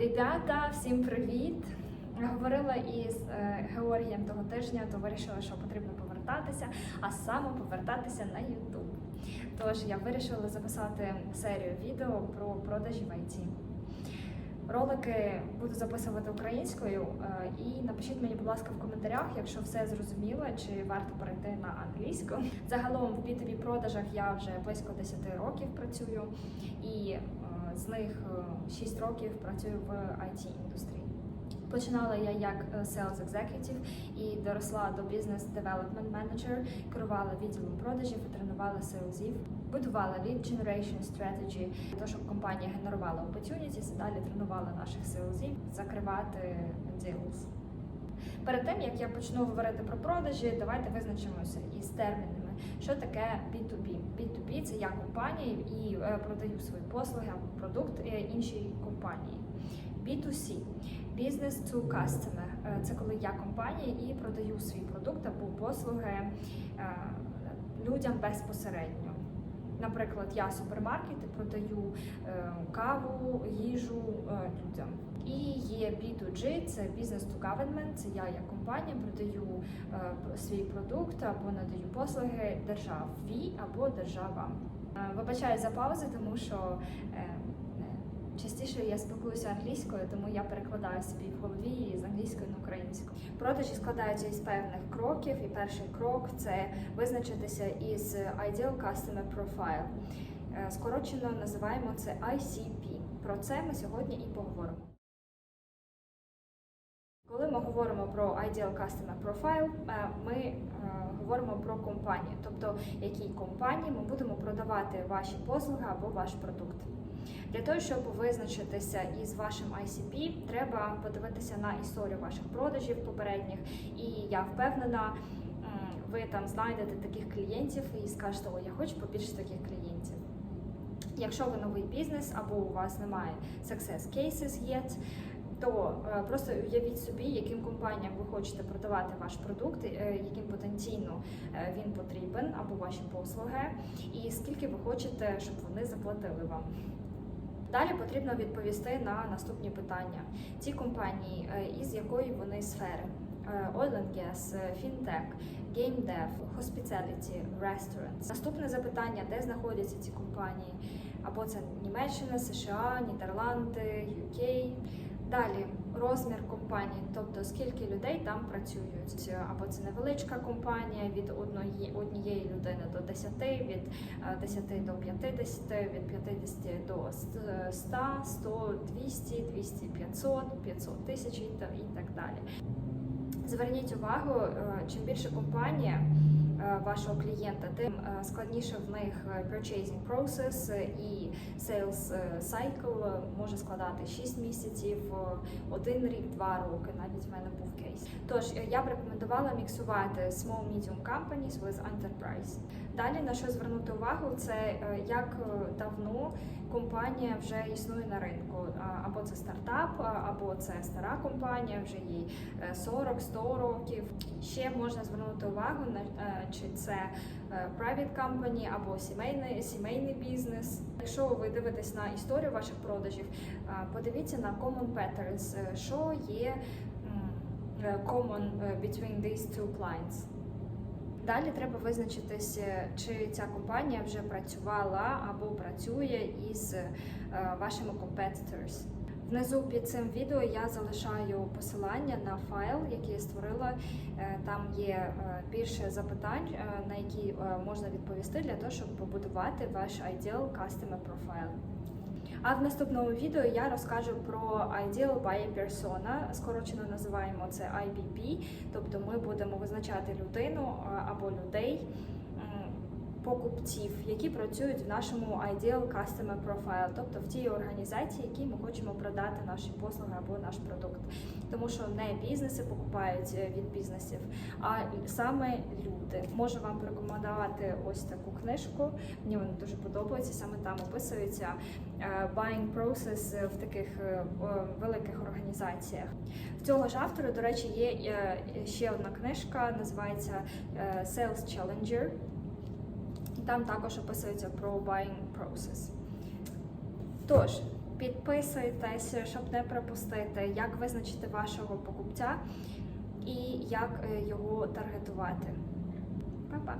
Ребята, всім привіт! Говорила із е, Георгієм того тижня, то вирішила, що потрібно повертатися, а саме повертатися на YouTube. Тож я вирішила записати серію відео про продажі в IT. Ролики буду записувати українською, е, і напишіть мені, будь ласка, в коментарях, якщо все зрозуміло, чи варто перейти на англійську. Загалом в B2B продажах я вже близько 10 років працюю, і е, з них 6 років працюю в it індустрії. Починала я як е, sales executive і доросла до business development manager, керувала відділом продажів і тренувала селзів, будувала lead generation strategy, то щоб компанія генерувала opportunities і далі тренувала наших селзів закривати deals. Перед тим як я почну говорити про продажі, давайте визначимося із термінами. Що таке B2B? B2B – це я компанія і е, продаю свої послуги або продукт е, іншій компанії. B2C – Business to Customer – це коли я компанія і продаю свій продукт або послуги е, людям безпосередньо. Наприклад, я супермаркет і продаю е, каву, їжу е, людям. І є B2G, це Business to Government, це я як компанія продаю е, свій продукт або надаю послуги державі або державам. Е, Вибачаю за паузи, тому що е, Частіше я спілкуюся англійською, тому я перекладаю собі в голові з англійської на українську. Продажі складаються із певних кроків, і перший крок це визначитися із Ideal Customer Profile. Е, Скорочено називаємо це ICP. Про це ми сьогодні і поговоримо. Говоримо про Ideal Customer Profile, е, ми е, говоримо про компанію, тобто якій компанії ми будемо продавати ваші послуги або ваш продукт. Для того, щоб визначитися із вашим ICP, треба подивитися на історію ваших продажів попередніх, і я впевнена, ви там знайдете таких клієнтів і скажете, о, я хочу побільше таких клієнтів. Якщо ви новий бізнес або у вас немає success cases yet, то е, просто уявіть собі, яким компаніям ви хочете продавати ваш продукт, е, яким потенційно е, він потрібен або ваші послуги, і скільки ви хочете, щоб вони заплатили вам. Далі потрібно відповісти на наступні питання. Ці компанії, із якої вони сфери: Oil and Gas, Fintech, Game Dev, Hospitality, Restaurants. Наступне запитання, де знаходяться ці компанії? Або це Німеччина, США, Нідерланди, UK. Далі розмір компанії, тобто скільки людей там працюють, або це невеличка компанія від одної однієї людини до 10, від 10 до 50, від 50 до 100, 100, 200, 200, 500, 500 тисяч і так далі. Зверніть увагу, чим більше компанія вашого клієнта, тим складніше в них purchasing process і sales cycle може складати 6 місяців, один рік, два роки. Навіть в мене був кейс. Тож я б рекомендувала міксувати small medium companies with enterprise. Далі на що звернути увагу, це як давно компанія вже існує на ринку, або це стартап, або це стара компанія, вже їй 40-100 років. Ще можна звернути увагу на чи це private company або сімейний сімейний бізнес. Якщо ви дивитесь на історію ваших продажів, подивіться на common patterns, що є common between these two clients. Далі треба визначитися, чи ця компанія вже працювала або працює із вашими competitors. Внизу під цим відео я залишаю посилання на файл, який я створила. Там є більше запитань, на які можна відповісти для того, щоб побудувати ваш Ideal Customer Profile. А в наступному відео я розкажу про Ideal Buyer Persona, скорочено називаємо це IBP, тобто ми будемо визначати людину або людей, покупців, які працюють в нашому Ideal Customer Profile, тобто в тій організації, якій ми хочемо продати наші послуги або наш продукт. Тому що не бізнеси покупають від бізнесів, а саме люди. Можу вам порекомендувати ось таку книжку. Мені вона дуже подобається. Саме там описується buying process в таких великих організаціях. В цього ж автора, до речі, є ще одна книжка, називається Sales Challenger. Там також описується про buying process. Тож, Підписуйтесь, щоб не пропустити, як визначити вашого покупця і як е, його таргетувати. Па-па!